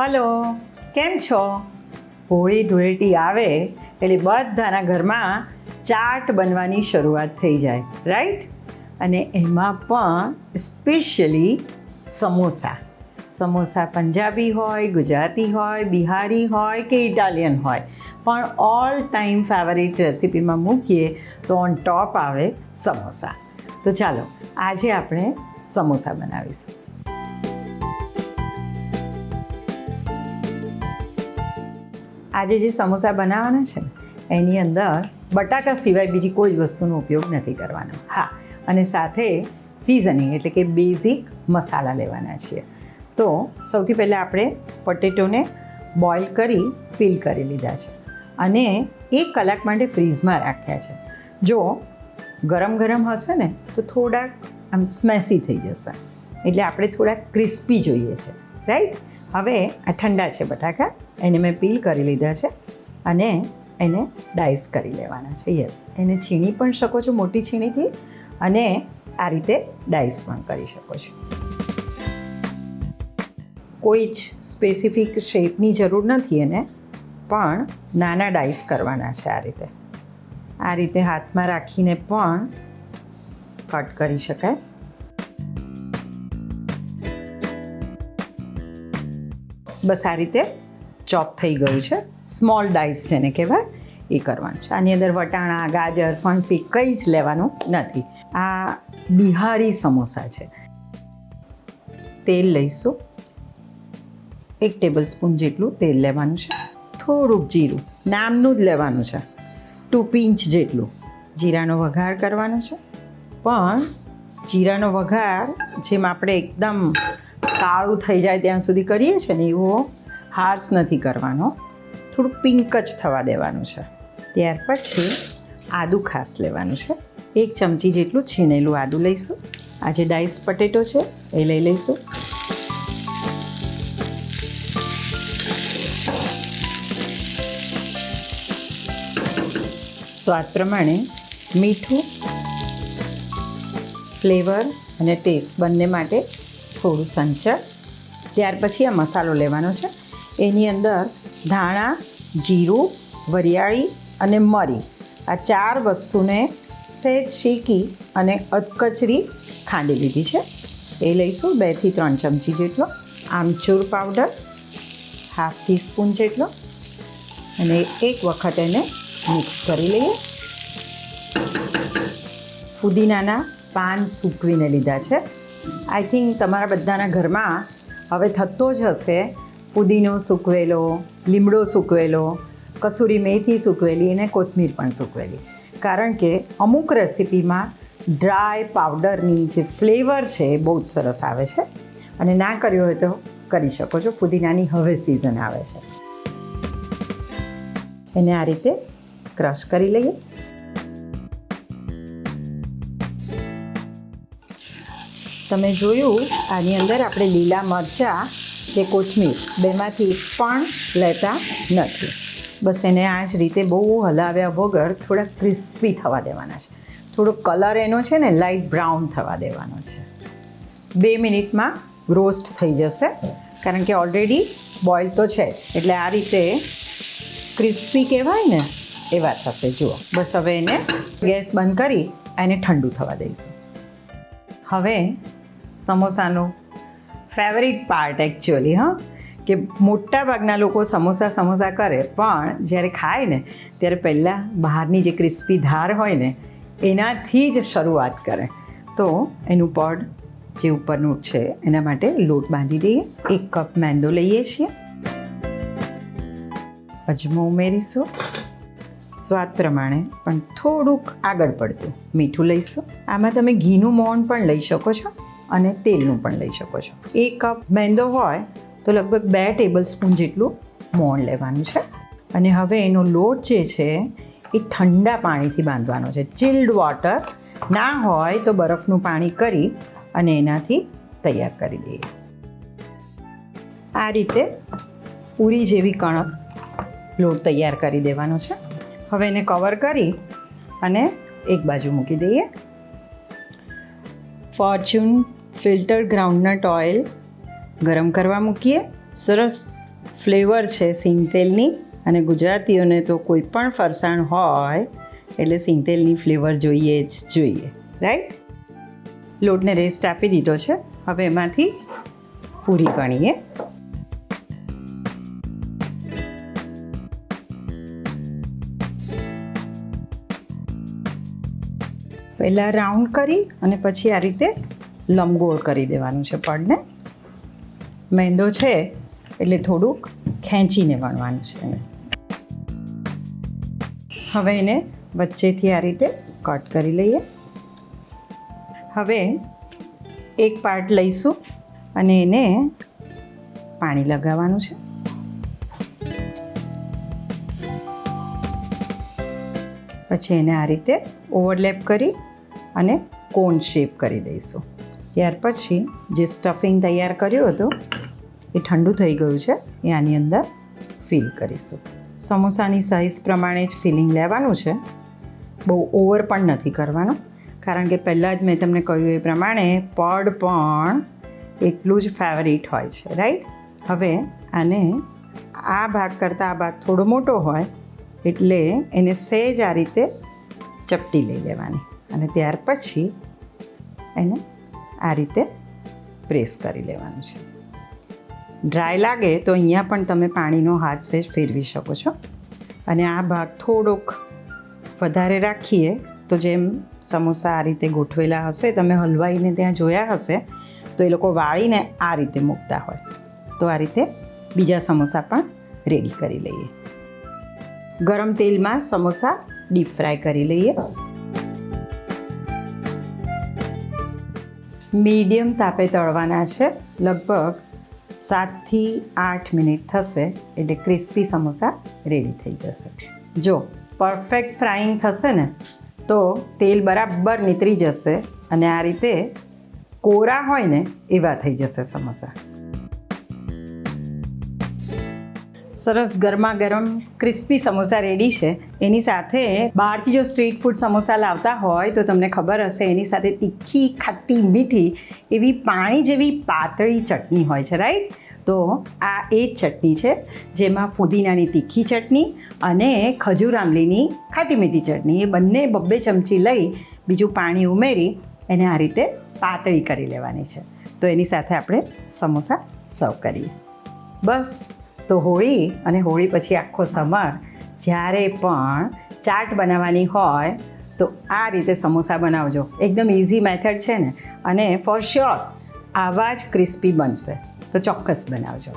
Hello, કેમ છો? હોળી ધૂળેટી આવે એટલે બધાના ઘરમાં ચાટ બનવાની શરૂઆત થઈ જાય રાઈટ અને એમાં પણ સ્પેશિયલી સમોસા. સમોસા પંજાબી હોય, ગુજરાતી હોય, બિહારી હોય કે ઇટાલિયન હોય. પણ ઓલ ટાઈમ ફેવરિટ રેસિપીમાં મૂકીએ તો ઓન ટોપ આવે સમોસા. તો ચાલો, આજે આપણે સમોસા બનાવીશું. આજે જે સમોસા બનાવવાના છે એની અંદર બટાકા સિવાય બીજી કોઈ જ વસ્તુનો ઉપયોગ નથી કરવાનો. હા, અને સાથે સિઝનિંગ એટલે કે બેઝિક મસાલા લેવાના છીએ. તો સૌથી પહેલાં આપણે પટેટોને બોઇલ કરી પીલ કરી લીધા છે. અને એક કલાક માટે ફ્રીઝમાં રાખ્યા છે. જો ગરમ ગરમ હશે ને, તો થોડાક આમ સ્મેસી થઈ જશે. એટલે આપણે થોડાક ક્રિસ્પી જોઈએ છે. રાઈટ હવે આ ઠંડા છે બટાકા. એને મેં પીલ કરી લીધા છે અને એને ડાઈસ કરી લેવાના છે. યસ એને છીણી પણ શકો છો, મોટી છીણીથી, અને આ રીતે ડાઈસ પણ કરી શકો છો. કોઈ જ સ્પેસિફિક શેપની જરૂર નથી એને, પણ નાના ડાઈસ કરવાના છે આ રીતે. આ રીતે હાથમાં રાખીને પણ કટ કરી શકાય. બસ આ રીતે ચોપ થઈ ગયું છે. સ્મોલ ડાઈસ જેને કહેવાય, એ કરવાનું છે. આની અંદર વટાણા, ગાજર, ફણસી કંઈ જ લેવાનું નથી. આ બિહારી સમોસા છે. તેલ લઈશું. એક ટેબલ સ્પૂન જેટલું તેલ લેવાનું છે. થોડુંક જીરું, નામનું જ લેવાનું છે. ટુ પિંચ જેટલું જીરાનો વઘાર કરવાનો છે. પણ જીરાનો વઘાર જેમ આપણે એકદમ કાળું થઈ જાય ત્યાં સુધી કરીએ છીએ ને, એવો હાર્સ નથી કરવાનો. થોડું પિંક જ થવા દેવાનું છે. ત્યાર પછી આદું ખાસ લેવાનું છે. એક ચમચી જેટલું છીણેલું આદું લઈશું. આ જે ડાઈસ પટેટો છે, એ લઈ લઈશું. સ્વાદ પ્રમાણે મીઠું, ફ્લેવર અને ટેસ્ટ બંને માટે થોડું સંચર ત્યાર પછી આ મસાલો લેવાનો છે. એની અંદર ધાણા, જીરું, વરિયાળી અને મરી. આ ચાર વસ્તુને સહેજ શેકી અને અધકચરી ખાંડી લીધી છે. એ લઈશું બેથી ત્રણ ચમચી જેટલો આમચૂર પાવડર, હાફ ટીસ્પૂન જેટલો અને એક વખત એને મિક્સ કરી લઈએ. ફુદીનાના પાન સૂકવીને લીધા છે. આઈ થિંક તમારા બધાના ઘરમાં હવે થતો જ હશે ફુદીનો સૂકવેલો, લીમડો સૂકવેલો, કસૂરી મેથી સૂકવેલી અને કોથમીર પણ સૂકવેલી. કારણ કે અમુક રેસિપીમાં ડ્રાય પાવડરની જે ફ્લેવર છે એ બહુ જ સરસ આવે છે અને ના કર્યો હોય તો કરી શકો છો. પુદીનાની હવે સિઝન આવે છે. એને આ રીતે ક્રશ કરી લઈએ. તમે જોયું, આની અંદર આપણે લીલા મરચાં કે કોથમીર બેમાંથી પણ લેતા નથી. બસ એને આ જ રીતે બહુ હલાવ્યા વગર થોડા ક્રિસ્પી થવા દેવાના છે. થોડો કલર એનો છે ને લાઇટ બ્રાઉન થવા દેવાનો છે. બે મિનિટમાં રોસ્ટ થઈ જશે. કારણ કે ઓલરેડી બોઇલ તો છે જ. એટલે આ રીતે ક્રિસ્પી કહેવાય ને, એવા થશે. જુઓ. બસ હવે એને ગેસ બંધ કરી, એને ઠંડુ થવા દઈશું. હવે સમોસાનો ફેવરિટ પાર્ટ એકચ્યુઅલી હા? કે મોટા ભાગના લોકો સમોસા સમોસા કરે, પણ જ્યારે ખાય ને, ત્યારે પહેલાં બહારની જે ક્રિસ્પી ધાર હોય ને, એનાથી જ શરૂઆત કરે. તો એનું પડ જે ઉપરનું છે, એના માટે લોટ બાંધી દઈએ, એક કપ મેંદો લઈએ છીએ. અજમો ઉમેરીશું. સ્વાદ પ્રમાણે, પણ થોડુંક આગળ પડતું મીઠું લઈશું. આમાં તમે ઘીનું મોણ પણ લઈ શકો છો. અને તેલનું પણ લઈ શકો છો. એક કપ મેંદો હોય તો લગભગ બે ટેબલ સ્પૂન જેટલું મોણ લેવાનું છે. અને હવે એનો લોટ જે છે એ ઠંડા પાણીથી બાંધવાનો છે. ચિલ્ડ વોટર ના હોય તો બરફનું પાણી કરી અને એનાથી તૈયાર કરી દઈએ. આ રીતે પૂરી જેવી કણક લોટ તૈયાર કરી દેવાનો છે. હવે એને કવર કરી અને એક બાજુ મૂકી દઈએ. ફોર્ચ્યુન ફિલ્ટર ગ્રાઉન્ડનટ ઓઇલ ગરમ કરવા મૂકીએ. સરસ ફ્લેવર છે સિંગતેલની અને ગુજરાતીઓને તો કોઈ પણ ફરસાણ હોય એટલે સિંગતેલની ફ્લેવર જોઈએ જ જોઈએ રાઈટ લોટને રેસ્ટ આપી દીધો છે. હવે એમાંથી પૂરી ગણીએ. પહેલાં રાઉન્ડ કરી અને પછી આ રીતે લંબગોળ કરી દેવાનું છે પડને મેંદો છે એટલે થોડુંક ખેંચીને વણવાનું છે હવે એને વચ્ચેથી આ રીતે કટ કરી લઈએ. હવે એક પાર્ટ લઈશું અને એને પાણી લગાવવાનું છે. પછી એને આ રીતે ઓવરલેપ કરી અને કોન શેપ કરી દઈશું. ત્યાર પછી જે સ્ટફિંગ તૈયાર કર્યું હતું, એ ઠંડુ થઈ ગયું છે, એ આની અંદર ફિલ કરીશું. સમોસાની સાઇઝ પ્રમાણે જ ફિલિંગ લેવાનું છે. બહુ ઓવર પણ નથી કરવાનું, કારણ કે પહેલાં જ મેં તમને કહ્યું એ પ્રમાણે પડ પણ એટલું જ ફેવરિટ હોય છે રાઈટ હવે આને આ ભાગ કરતાં આ ભાગ થોડો મોટો હોય, એટલે એને સહેજ આ રીતે ચપટી લઈ લેવાની. અને ત્યાર પછી એને આ રીતે પ્રેસ કરી લેવાનું છે. ડ્રાય લાગે તો અહીંયા પણ તમે પાણીનો હાથ સેજ ફેરવી શકો છો. અને આ ભાગ થોડોક વધારે રાખીએ તો જેમ સમોસા આ રીતે ગોઠવેલા હશે, તમે હલવાઈને ત્યાં જોયા હશે, તો એ લોકો વાળીને આ રીતે મૂકતા હોય. તો આ રીતે બીજા સમોસા પણ રેડી કરી લઈએ. ગરમ તેલમાં સમોસા ડીપ ફ્રાય કરી લઈએ. મીડિયમ તાપે તળવાના છે. લગભગ સાતથી આઠ મિનિટ થશે એટલે ક્રિસ્પી સમોસા રેડી થઈ જશે. જો પરફેક્ટ ફ્રાઈંગ થશે ને, તો તેલ બરાબર નીતરી જશે અને આ રીતે કોરા હોય ને, એવા થઈ જશે સમોસા. સરસ ગરમા ગરમ ક્રિસ્પી સમોસા રેડી છે. એની સાથે બહારથી જો સ્ટ્રીટ ફૂડ સમોસા લાવતા હોય તો તમને ખબર હશે એની સાથે તીખી, ખાટી મીઠી એવી પાણી જેવી પાતળી ચટણી હોય છે રાઈટ તો આ એ જ ચટણી છે, જેમાં ફુદીનાની તીખી ચટણી અને ખજૂર આંબલીની ખાટી મીઠી ચટણી. એ બંને બબ્બે ચમચી લઈ બીજું પાણી ઉમેરી એને આ રીતે પાતળી કરી લેવાની છે. તો એની સાથે આપણે સમોસા સર્વ કરીએ. બસ. તો હોળી અને હોળી પછી આખો સમર, જ્યારે પણ ચાટ બનાવવાની હોય, તો આ રીતે સમોસા બનાવજો. એકદમ ઇઝી મેથડ છે ને. અને ફોર શ્યોર આવા જ ક્રિસ્પી બનશે. તો ચોક્કસ બનાવજો.